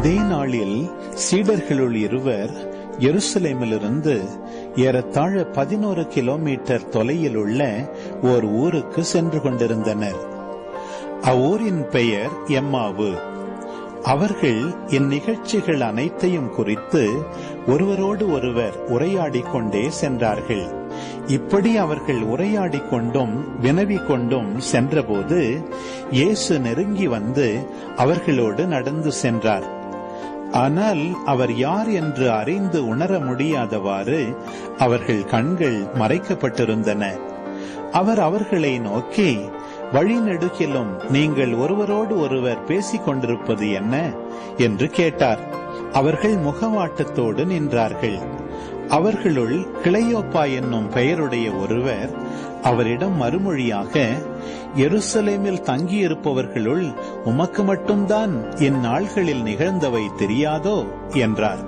அதே நாளில் சீடர்களுள் இருவர் எருசலேமிலிருந்து ஏறத்தாழ பதினோரு கிலோமீட்டர் தொலையில் உள்ள ஓர் ஊருக்கு சென்று கொண்டிருந்தனர். அவ்வூரின் பெயர் எம்மாவு. அவர்கள் இந்நிகழ்ச்சிகள் அனைத்தையும் குறித்து ஒருவரோடு ஒருவர் உரையாடிக் கொண்டே சென்றார்கள். இப்படி அவர்கள் உரையாடிக் கொண்டும் வினவிக் கொண்டும் சென்றபோது இயேசு நெருங்கி வந்து அவர்களோடு நடந்து சென்றார். ஆனால் அவர் யார் என்று அறிந்து உணர முடியாதவாறு அவர்கள் கண்கள் மறைக்கப்பட்டிருந்தன. அவர் அவர்களை நோக்கி வழிநெடுகிலும் நீங்கள் ஒருவரோடு ஒருவர் பேசிக் கொண்டிருப்பது என்ன? என்று கேட்டார். அவர்கள் முகவாட்டத்தோடு நின்றார்கள். அவர்களுள் கிளையோப்பா என்னும் பெயருடைய ஒருவர் அவரிடம் மறுமொழியாக எருசலேமில் தங்கியிருப்பவர்களுள் உமக்கு மட்டும்தான் இந்நாள்களில் நிகழ்ந்தவை தெரியாதோ? என்றார்.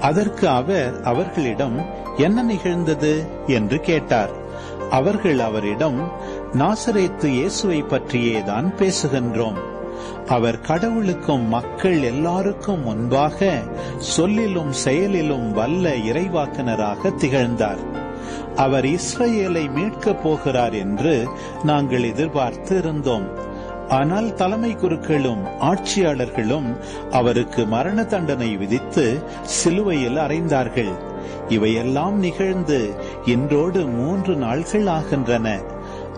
அதற்கு அவர் அவர்களிடம் என்ன நிகழ்ந்தது? என்று கேட்டார். அவர்கள் அவரிடம் நாசரேத்து இயேசுவை பற்றியேதான் பேசுகின்றோம். அவர் கடவுளுக்கும் மக்கள் எல்லாருக்கும் முன்பாக சொல்லிலும் செயலிலும் வல்ல இறைவாக்கினராக திகழ்ந்தார். அவர் இஸ்ரேலை மீட்கப் போகிறார் என்று நாங்கள் எதிர்பார்த்து இருந்தோம் ஆனால் தலைமை குருக்களும் ஆட்சியாளர்களும் அவருக்கு மரண தண்டனை விதித்து சிலுவையில் அறைந்தார்கள். இவையெல்லாம் நிகழ்ந்து இன்றோடு மூன்று நாள்கள் ஆகின்றன.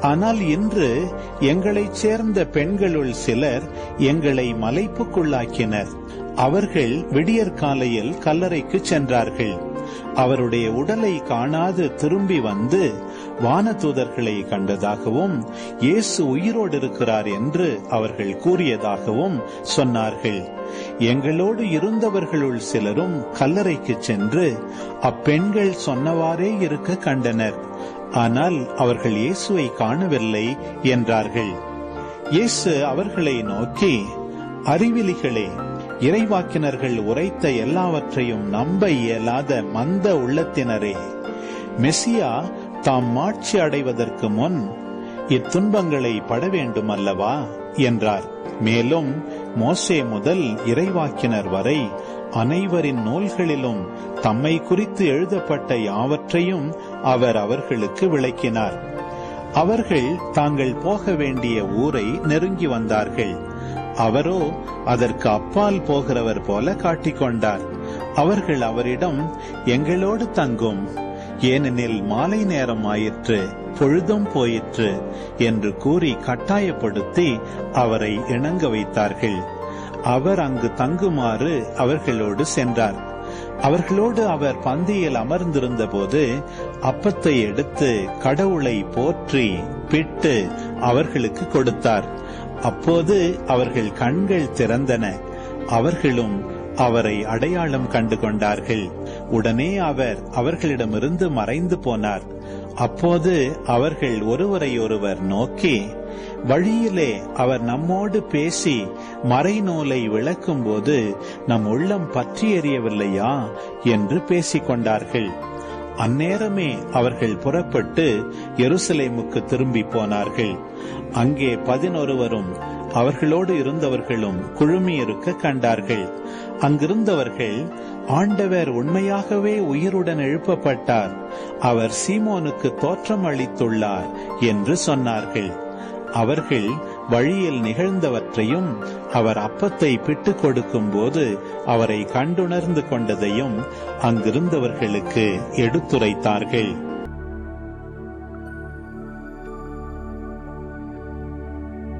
ஆனால் இன்று எங்களைச் சேர்ந்த பெண்களுள் சிலர் எங்களை மலைப்புக்குள்ளாக்கினர். அவர்கள் விடியற் காலையில் கல்லறைக்கு சென்றார்கள். அவருடைய உடலை காணாது திரும்பி வந்து வானதூதர்களை கண்டதாகவும் இயேசு உயிரோடு இருக்கிறார் என்று அவர்கள் கூறியதாகவும் சொன்னார்கள். எங்களோடு இருந்தவர்களுள் சிலரும் கல்லறைக்கு சென்று அப்பெண்கள் சொன்னவாறே இருக்க கண்டனர். ஆனால் அவர்கள் இயேசுவை காணவில்லை என்றார்கள். இயேசு அவர்களை நோக்கி அறிவிலிகளே இறைவாக்கினர்கள் உரைத்த எல்லாவற்றையும் நம்ப இயலாத மந்த உள்ளத்தினரே மெசியா தாம் மாட்சி அடைவதற்கு முன் இத்துன்பங்களை பட வேண்டும் அல்லவா என்றார். மேலும் மோசே முதல் இறைவாக்கினர் வரை அனைவரின் நூல்களிலும் தம்மை குறித்து எழுதப்பட்ட யாவற்றையும் அவர் அவர்களுக்கு விளக்கினார். அவர்கள் தாங்கள் போக வேண்டிய ஊரை நெருங்கி வந்தார்கள். அவரோ அதற்கு அப்பால் போகிறவர் போல காட்டிக்கொண்டார் அவர்கள் அவரிடம் எங்களோடு தங்கும். ஏனெனில் மாலை நேரம் ஆயிற்று பொழுதும் போயிற்று என்று கூறி கட்டாயப்படுத்தி அவரை இணங்க வைத்தார்கள். அவர் அங்கு தங்குமாறு அவர்களோடு சென்றார். அவர்களோடு அவர் பந்தியில் அமர்ந்திருந்த போது அப்பத்தை எடுத்து கடவுளை போற்றி பிட்டு அவர்களுக்கு கொடுத்தார். அப்போது அவர்கள் கண்கள் திறந்தன. அவர்களும் அவரை அடையாளம் கண்டு கொண்டார்கள். உடனே அவர் அவர்களிடமிருந்து மறைந்து போனார். அப்போது அவர்கள் ஒருவரை ஒருவர் நோக்கி வழியிலே அவர் நம்மோடு பேசி மறைநூலை விளக்கும் போது நம் உள்ளம் பற்றி எறியவில்லையா என்று பேசிக் கொண்டார்கள் அந்நேரமே அவர்கள் புறப்பட்டு எருசலேமுக்கு திரும்பி போனார்கள். அங்கே பதினொருவரும் அவர்களோடு இருந்தவர்களும் குழுமியிருக்க கண்டார்கள். அங்கிருந்தவர்கள் ஆண்டவர் உண்மையாகவே உயிருடன் எழுப்பப்பட்டார். அவர் சீமோனுக்கு தோற்றம் அளித்துள்ளார் என்று சொன்னார்கள். அவர்கள் வழியில் நிகழ்ந்தவற்றையும் அவர் அப்பத்தை பிட்டு கொடுக்கும் போது அவரை கண்டுணர்ந்து கொண்டதையும் அங்கிருந்தவர்களுக்கு எடுத்துரைத்தார்கள்.